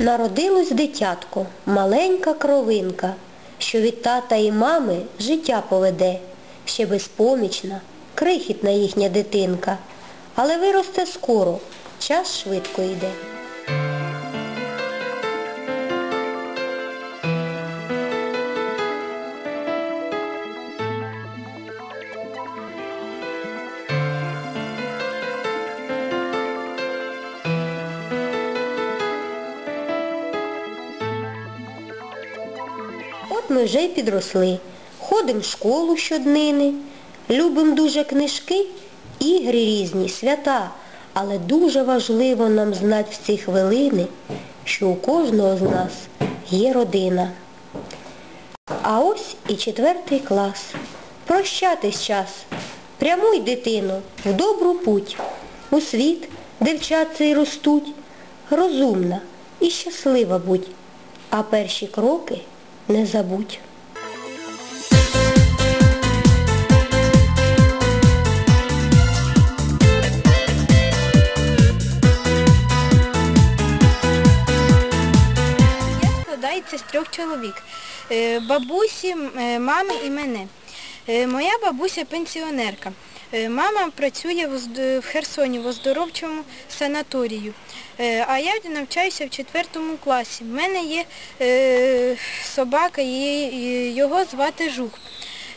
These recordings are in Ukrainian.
Народилось дитятко, маленька кровинка, що від тата і мами життя поведе, ще безпомічна, крихітна їхня дитинка, але виросте скоро, час швидко йде. От ми вже й підросли, ходим в школу щоднини, любим дуже книжки, ігри різні, свята, але дуже важливо нам знати в ці хвилини, що у кожного з нас є родина. А ось і четвертий клас. Прощатись час. Прямуй, дитино, в добру путь, у світ, й ростуть. Розумна і щаслива будь, а перші кроки не забудь. З трьох чоловік. Е, Бабусі, е, мами і мене. Е, Моя бабуся пенсіонерка. Е, Мама працює в Херсоні в оздоровчому санаторію. Е, А я навчаюся в четвертому класі. В мене є е, собака, його звати Жук.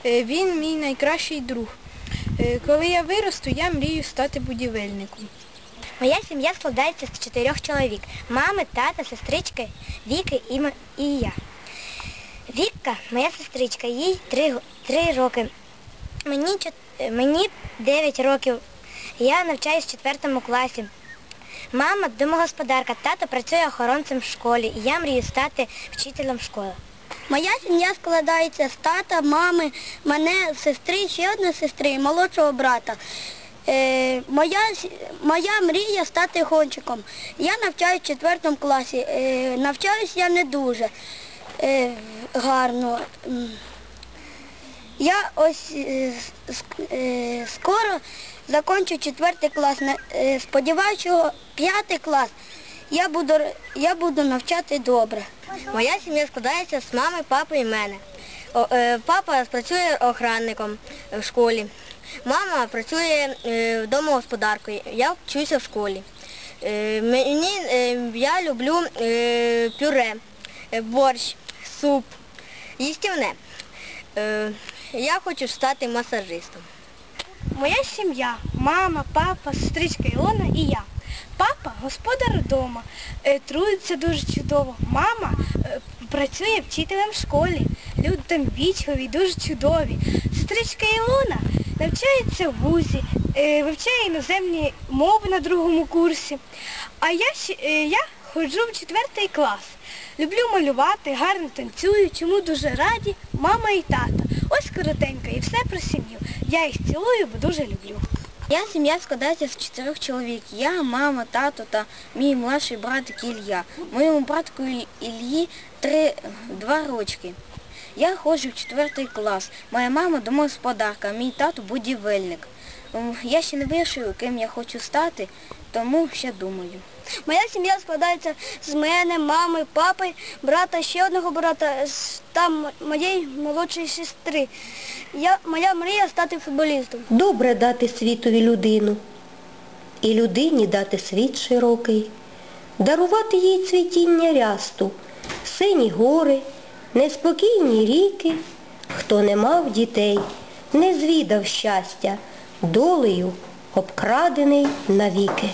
Він мій найкращий друг. Коли я виросту, я мрію стати будівельником. Моя сім'я складається з чотирьох чоловік. Мами, тата, сестричка, Віки і, я. Вікка, моя сестричка, їй три роки. Мені, е, мені 9 років. Я навчаюсь в четвертому класі. Мама домогосподарка, тато працює охоронцем в школі я мрію стати вчителем школи. Моя сім'я складається з тата, мами, мене, сестри, ще одна сестри молодшого брата. Е, моя, моя мрія стати гонщиком. Я навчаюсь в четвертому класі. Е, навчаюсь я не дуже е, гарно. Я ось е, е, скоро закінчу четвертий клас. Е, Сподіваюся, п'ятий клас я буду, я буду навчати добре. Моя сім'я складається з мами, папи і мене. О, е, папа працює охранником в школі. Мама працює е, домогосподаркою. Я вчуся в школі. Е, мені, е, я люблю е, пюре, е, борщ, суп, їстівне. Е, я хочу стати масажистом. Моя сім'я, мама, папа, сестричка Ілона і я. Папа господар вдома, е, трудиться дуже чудово. Мама е, працює вчителем в школі. Люди там вічливі, дуже чудові. Сестричка Ілона навчається в вузі, е, вивчає іноземні мови на другому курсі. А я, я ходжу в четвертий клас. Люблю малювати, гарно танцюю, чому дуже раді мама і тато. Ось коротенько і все про сім'ю. Я їх цілую, бо дуже люблю. Я сім'я складається з чотирьох чоловік. Я, мама, тато та мій младший братик Ілля. Моєму братку Ільї три, два рочки. Я ходжу в четвертий клас. Моя мама домогосподарка, мій тато будівельник. М, Я ще не вирішив, ким я хочу стати, тому ще думаю. Моя сім'я складається з мене, мами, папи, брата, ще одного брата, та моєї молодшої сестри. Я, моя мрія стати футболістом. Добре дати світові людину, і людині дати світ широкий, дарувати їй цвітіння рясту, сині гори, неспокійні ріки, хто не мав дітей, не звідав щастя, долею обкрадений навіки.